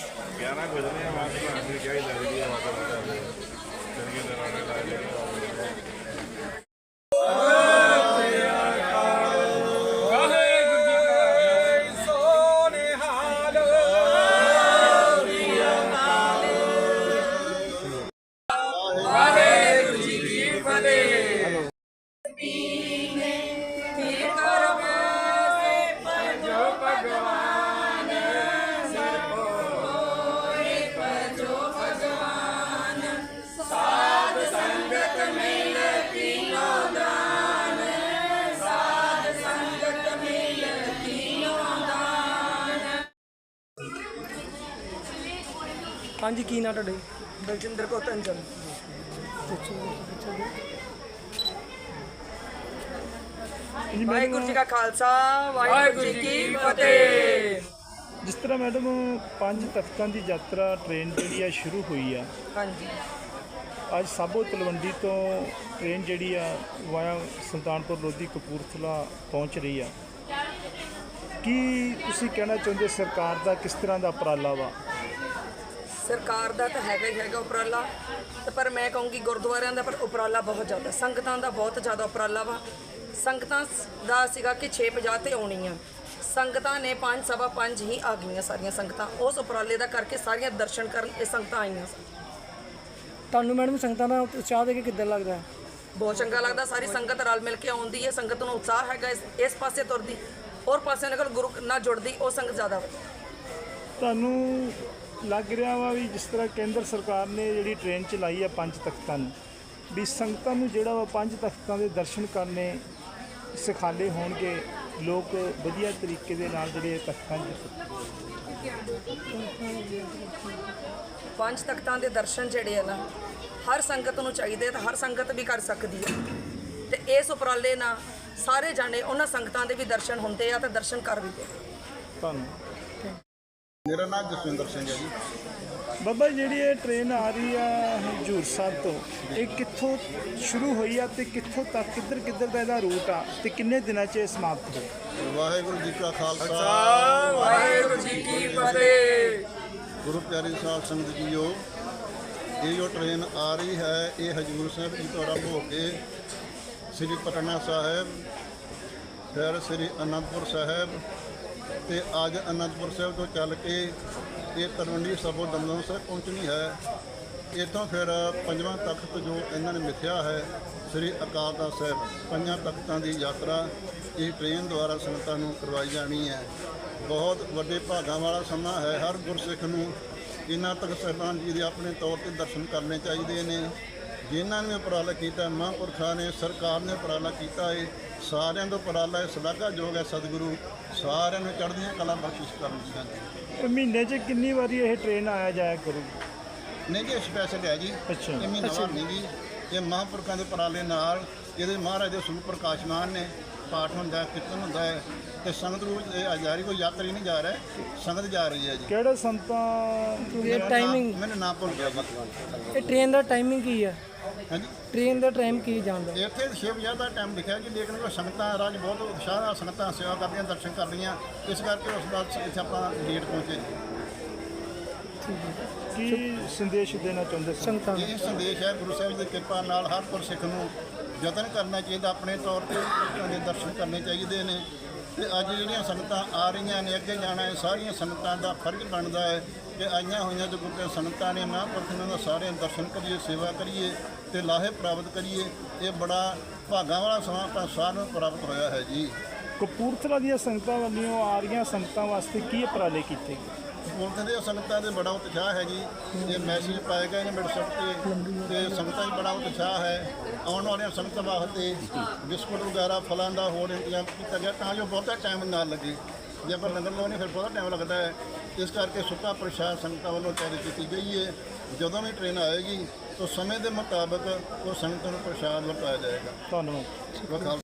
11 ਵਜੇ ਆ ਬਾਅਦ ਨਾਲ ਵੀ ਚਾਹੀਦਾ ਵੀ ਇਹ ਵਾਟਰ ਦਾ ਚੰਗੇ ਦੇ ਰਾਣੇ ਲਾਏ ਹਾਂਜੀ ਕੀ ਨਾਂ ਤੁਹਾਡੇ? ਬਲਜਿੰਦਰ ਕੋ ਤੰਜਨ ਵਾਹਿਗੁਰੂ ਜੀ ਕਾ ਖਾਲਸਾ ਵਾਹਿਗੁਰੂ ਜੀ ਕੀ ਫਤਿਹ। ਜਿਸ ਤਰ੍ਹਾਂ ਮੈਡਮ ਪੰਜ ਤਖਤਾਂ ਦੀ ਯਾਤਰਾ ਟ੍ਰੇਨ ਜਿਹੜੀ ਆ ਸ਼ੁਰੂ ਹੋਈ ਆ। ਹਾਂਜੀ। ਅੱਜ ਸਾਬੋ ਤਲਵੰਡੀ ਤੋਂ ਟ੍ਰੇਨ ਜਿਹੜੀ ਆ ਵਾਇਆ ਸੁਲਤਾਨਪੁਰ ਲੋਧੀ ਕਪੂਰਥਲਾ ਪਹੁੰਚ ਰਹੀ ਆ। ਕੀ ਤੁਸੀਂ ਕਹਿਣਾ ਚਾਹੁੰਦੇ ਸਰਕਾਰ ਦਾ ਕਿਸ ਤਰ੍ਹਾਂ ਦਾ ਉਪਰਾਲਾ ਵਾ? ਸਰਕਾਰ ਦਾ ਤਾਂ ਹੈਗਾ ਹੀ ਹੈਗਾ ਉਪਰਾਲਾ। ਤੇ ਪਰ ਮੈਂ ਕਹੂੰਗੀ ਗੁਰਦੁਆਰਿਆਂ ਦਾ ਪਰ ਉਪਰਾਲਾ ਬਹੁਤ ਜ਼ਿਆਦਾ। ਸੰਗਤਾਂ ਦਾ ਬਹੁਤ ਜ਼ਿਆਦਾ ਉਪਰਾਲਾ ਵਾ। ਸੰਗਤਾਂ ਦਾ ਸੀਗਾ ਕਿ 6:50 ਤੇ ਆਉਣੀਆਂ। ਸੰਗਤਾਂ ਨੇ 5 ਸਵਾ 5 ਹੀ ਆ ਗਈਆਂ ਸਾਰੀਆਂ ਸੰਗਤਾਂ। ਉਸ ਉਪਰਾਲੇ ਦਾ ਕਰਕੇ ਸਾਰੀਆਂ ਦਰਸ਼ਨ ਕਰਨ ਇਹ ਸੰਗਤਾਂ ਆਈਆਂ ਸਨ। ਤੁਹਾਨੂੰ ਮੈਡਮ ਸੰਗਤਾਂ ਦਾ ਉਤਸ਼ਾਹ ਦੇ ਕੇ ਕਿੱਦਾਂ ਲੱਗਦਾ? ਹੈ? ਬਹੁਤ ਚੰਗਾ ਲੱਗਦਾ। ਸਾਰੀ ਸੰਗਤ ਰਲ ਮਿਲ ਕੇ ਆਉਂਦੀ ਹੈ। ਸੰਗਤ ਨੂੰ ਉਤਸ਼ਾਹ ਹੈਗਾ ਇਸ ਇਸ ਪਾਸੇ ਤੁਰਦੀ। ਹੋਰ ਪਾਸੇ ਨਿਕਲ ਗੁਰੂ ਨਾਲ ਜੁੜਦੀ ਉਹ ਸੰਗਤ ਜ਼ਿਆਦਾ। ਤੁਹਾਨੂੰ ਲੱਗ ਰਿਹਾ ਵਾ ਵੀ ਜਿਸ ਤਰ੍ਹਾਂ ਕੇਂਦਰ ਸਰਕਾਰ ਨੇ ਜਿਹੜੀ ਟ੍ਰੇਨ ਚਲਾਈ ਆ ਪੰਜ ਤਖਤਾਂ ਨੂੰ ਵੀ ਸੰਗਤਾਂ ਨੂੰ ਜਿਹੜਾ ਵਾ ਪੰਜ ਤਖਤਾਂ ਦੇ ਦਰਸ਼ਨ ਕਰਨੇ ਸਿਖਾਲੇ ਹੋਣਗੇ ਲੋਕ ਵਧੀਆ ਤਰੀਕੇ ਦੇ ਨਾਲ ਜਿਹੜੇ ਤਖਤਾਂ 'ਚ ਪੰਜ ਤਖਤਾਂ ਦੇ ਦਰਸ਼ਨ ਜਿਹੜੇ ਆ ਨਾ ਹਰ ਸੰਗਤ ਨੂੰ ਚਾਹੀਦੇ ਆ ਤੇ ਹਰ ਸੰਗਤ ਵੀ ਕਰ ਸਕਦੀ ਹੈ ਤੇ ਇਸ ਉਪਰਾਲੇ ਨਾਲ ਸਾਰੇ ਜਾਣੇ ਉਹਨਾਂ ਸੰਗਤਾਂ ਦੇ ਵੀ ਦਰਸ਼ਨ ਹੁੰਦੇ ਆ ਤੇ ਦਰਸ਼ਨ ਕਰ ਵੀ ਦੇ ਤੁਹਾਨੂੰ ਮੇਰਾ ਨਾਮ ਜਸਵਿੰਦਰ ਸਿੰਘ ਹੈ ਜੀ। ਬਾਬਾ ਜਿਹੜੀ ਇਹ ਟ੍ਰੇਨ ਆ ਰਹੀ ਆ ਹਜੂਰ ਸਾਹਿਬ ਤੋਂ ਇਹ ਕਿੱਥੋਂ ਸ਼ੁਰੂ ਹੋਈ ਆ ਤੇ ਕਿੱਥੋਂ ਤੱਕ ਕਿੱਧਰ ਕਿੱਧਰ ਦਾ ਇਹਦਾ ਰੂਟ ਆ ਤੇ ਕਿੰਨੇ ਦਿਨਾਂ 'ਚ ਇਹ ਸਮਾਪਤ ਹੋ ਵਾਹਿਗੁਰੂ ਜੀ ਕਾ ਖਾਲਸਾ ਵਾਹਿਗੁਰੂ ਜੀ ਕੀ ਫਤਿਹ। ਗੁਰੂ ਪਿਆਰੀ ਸਾਹਿਬ ਸੰਗਤ ਜੀਓ ਇਹ ਜੋ ਟ੍ਰੇਨ ਆ ਰਹੀ ਹੈ ਇਹ ਹਜੂਰ ਸਾਹਿਬ ਜੀ ਤੋਂ ਆਰੰਭ ਹੋ ਕੇ ਸ੍ਰੀ ਪਟਨਾ ਸਾਹਿਬ ਫਿਰ ਸ੍ਰੀ ਅਨੰਦਪੁਰ ਸਾਹਿਬ ਤੇ ਅੱਜ ਅਨੰਦਪੁਰ ਸਾਹਿਬ ਤੋਂ ਚੱਲ ਕੇ ਇਹ ਤਲਵੰਡੀ ਸਾਬੋ ਦਮਦਮ ਸਾਹਿਬ ਪਹੁੰਚਣੀ ਹੈ। ਇੱਥੋਂ ਫਿਰ ਪੰਜਵਾਂ ਤਖਤ ਜੋ ਇਹਨਾਂ ਨੇ ਮਿਥਿਆ ਹੈ, ਸ੍ਰੀ ਅਕਾਲ ਤਖਤ ਸਾਹਿਬ। ਪੰਜਾਂ ਤਖਤਾਂ ਦੀ ਯਾਤਰਾ ਇਹ ਟ੍ਰੇਨ ਦੁਆਰਾ ਸੰਗਤਾਂ ਨੂੰ ਕਰਵਾਈ ਜਾਣੀ ਹੈ। ਬਹੁਤ ਵੱਡੇ ਭਾਗਾਂ ਵਾਲਾ ਸਮਾਂ ਹੈ। ਹਰ ਗੁਰਸਿੱਖ ਨੂੰ ਇਹਨਾਂ ਤਖਤ ਸਾਹਿਬਾਨ ਜੀ ਦੇ ਆਪਣੇ ਤੌਰ ਤੇ ਦਰਸ਼ਨ ਕਰਨੇ ਚਾਹੀਦੇ ਨੇ। ਜਿਨ੍ਹਾਂ ਨੇ ਉਪਰਾਲਾ ਕੀਤਾ ਮਹਾਂਪੁਰਖਾਂ ਨੇ ਸਰਕਾਰ ਨੇ ਉਪਰਾਲਾ ਕੀਤਾ ਹੈ ਸਾਰਿਆਂ ਦਾ ਉਪਰਾਲਾ ਹੈ ਸ਼ਲਾਘਾਯੋਗ ਹੈ ਸਤਿਗੁਰੂ। ਸਾਰਿਆਂ ਨੂੰ ਚੜ੍ਹਦੀਆਂ ਕਲਾ ਬਖਸ਼ਿਸ਼ ਕਰਨ ਜੀ ਇਹ ਮਹੀਨੇ 'ਚ ਕਿੰਨੀ ਵਾਰੀ ਇਹ ਟ੍ਰੇਨ ਆਇਆ ਜਾਇਆ ਕਰੂਗੀ? ਨਹੀਂ ਜੀ ਸਪੈਸ਼ਲ ਹੈ ਜੀ। ਅੱਛਾ। ਇਹ ਮਹੀਨਾ ਵਾਰ ਨਹੀਂ ਜੀ। ਇਹ ਮਹਾਂਪੁਰਖਾਂ ਦੇ ਉਪਰਾਲੇ ਨਾਲ ਇਹਦੇ ਮਹਾਰਾਜ ਦੇ ਸਰੂਪ ਪ੍ਰਕਾਸ਼ਮਾਨ ਨੇ ਪਾਠ ਹੁੰਦਾ ਕੀਰਤਨ ਹੁੰਦਾ ਹੈ ਤੇ ਸੰਗਤ ਰੂਪ ਰਹੀ ਕੋਈ ਯਾਤਰੀ ਨਹੀਂ ਜਾ ਰਿਹਾ ਸੰਗਤ ਜਾ ਰਹੀ ਹੈ ਜੀ। ਕਿਹੜੇ ਸੰਤਾਂ ਇਹ ਟਾਈਮਿੰਗ ਮੈਨੂੰ ਨਾਮ ਭੁੱਲ ਗਿਆ ਇਹ ਟ੍ਰੇਨ ਦਾ ਟਾਈਮਿੰਗ ਕੀ ਹੈ ਹਾਂਜੀ? ਟ੍ਰੇਨ ਦਾ ਟਾਈਮ ਕੀ ਜਾਣਦਾ ਇੱਥੇ 6 ਵਜੇ ਦਾ ਟਾਈਮ ਲਿਖਿਆ ਜੀ ਲੇਕਿਨ ਉਹ ਸੰਗਤਾਂ ਰਾਜ ਬਹੁਤ ਉਤਸ਼ਾਹ ਨਾਲ ਸੰਗਤਾਂ ਸੇਵਾ ਕਰਦੀਆਂ ਦਰਸ਼ਨ ਕਰਦੀਆਂ ਇਸ ਕਰਕੇ ਉਸ ਦਾ ਇੱਥੇ ਆਪਾਂ ਲੇਟ ਪਹੁੰਚੇ ਜੀ। ਕੀ ਸੰਦੇਸ਼ ਦੇਣਾ ਚਾਹੁੰਦੇ ਸੰਗਤਾਂ ਨੂੰ? ਇਹ ਸੰਦੇਸ਼ ਹੈ ਗੁਰੂ ਸਾਹਿਬ ਦੀ ਕਿਰਪਾ ਨਾਲ ਹਰ ਗੁਰਸਿੱਖ ਨੂੰ ਯਤਨ ਕਰਨਾ ਚਾਹੀਦਾ ਆਪਣੇ ਤੌਰ ਤੇ ਦੇ ਦਰਸ਼ਨ ਕਰਨੇ ਚਾਹੀਦੇ ਨੇ। ਤੇ ਅੱਜ ਜਿਹੜੀਆਂ ਸੰਗਤਾਂ ਆ ਰਹੀਆਂ ਨੇ, ਅੱਗੇ ਜਾਣਾ ਹੈ, ਸਾਰੀਆਂ ਸੰਗਤਾਂ ਦਾ ਫਰਜ਼ ਬਣਦਾ ਹੈ ਕਿ ਆਈਆਂ ਹੋਈਆਂ ਜੋ ਗੁਰਦੇ ਸੰਗਤਾਂ ਨੇ ਮਹਾਂਪੁਰਖਾਂ ਦਾ ਸਾਰਿਆਂ ਦਰਸ਼ਨ ਕਰੀਏ, ਸੇਵਾ ਕਰੀਏ ਤੇ ਲਾਹੇ ਪ੍ਰਾਪਤ ਕਰੀਏ। ਇਹ ਬੜਾ ਭਾਗਾਂ ਵਾਲਾ ਸਮਾਂ ਆਪਾਂ ਸਾਰਿਆਂ ਨੂੰ ਪ੍ਰਾਪਤ ਹੋਇਆ ਹੈ ਜੀ। ਕਪੂਰਥਲਾ ਦੀਆਂ ਸੰਗਤਾਂ ਵੱਲੋਂ ਆ ਰਹੀਆਂ ਸੰਗਤਾਂ ਵਾਸਤੇ ਕੀ ਉਪਰਾਲੇ ਕੀਤੇ ਗਏ? ਪੁਲਿਸ ਦੇ ਸੰਗਤਾਂ ਦੇ ਬੜਾ ਉਤਸ਼ਾਹ ਹੈ ਜੀ ਇਹ ਮੈਸੇਜ ਪਾਏ ਗਏ ਨੇ WhatsApp ਤੇ ਤੇ ਸੰਗਤਾਂ 'ਚ ਬੜਾ ਉਤਸ਼ਾਹ ਹੈ। ਆਉਣ ਵਾਲੀਆਂ ਸੰਗਤਾਂ ਵਾਸਤੇ ਬਿਸਕੁਟ ਵਗੈਰਾ ਫਲਾਂ ਦਾ ਹੋਰ ਇੰਤਜ਼ਾਮ ਕੀਤਾ ਗਿਆ ਤਾਂ ਜੋ ਬਹੁਤਾ ਟਾਈਮ ਨਾ ਲੱਗੇ। ਜੇ ਆਪਾਂ ਲੰਗਰ ਲਾਉਣੇ ਫਿਰ ਬਹੁਤਾ ਟਾਈਮ ਲੱਗਦਾ ਹੈ। ਇਸ ਕਰਕੇ ਸੁੱਕਾ ਪ੍ਰਸ਼ਾਦ ਸੰਗਤਾਂ ਵੱਲੋਂ ਤਿਆਰੀ ਕੀਤੀ ਗਈ ਹੈ। ਜਦੋਂ ਵੀ ਟ੍ਰੇਨ ਆਏਗੀ ਤਾਂ ਸਮੇਂ ਦੇ ਮੁਤਾਬਕ ਉਹ ਸੰਗਤਾਂ ਨੂੰ ਪ੍ਰਸ਼ਾਦ ਵਰਤਾਇਆ ਜਾਏਗਾ। ਧੰਨਵਾਦ।